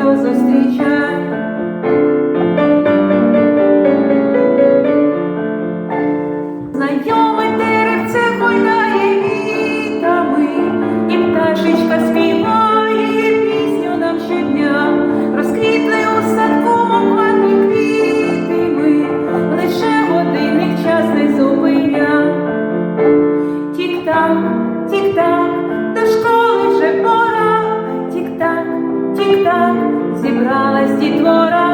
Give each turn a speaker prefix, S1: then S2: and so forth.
S1: радо зустрічай, знайоме деревце гойдає вітами, і пташечка співає пісню нам щодня, розквітне у садку моквані квіти ми, лише годинних час не зупиня. Тік-так. зібралась дітвора.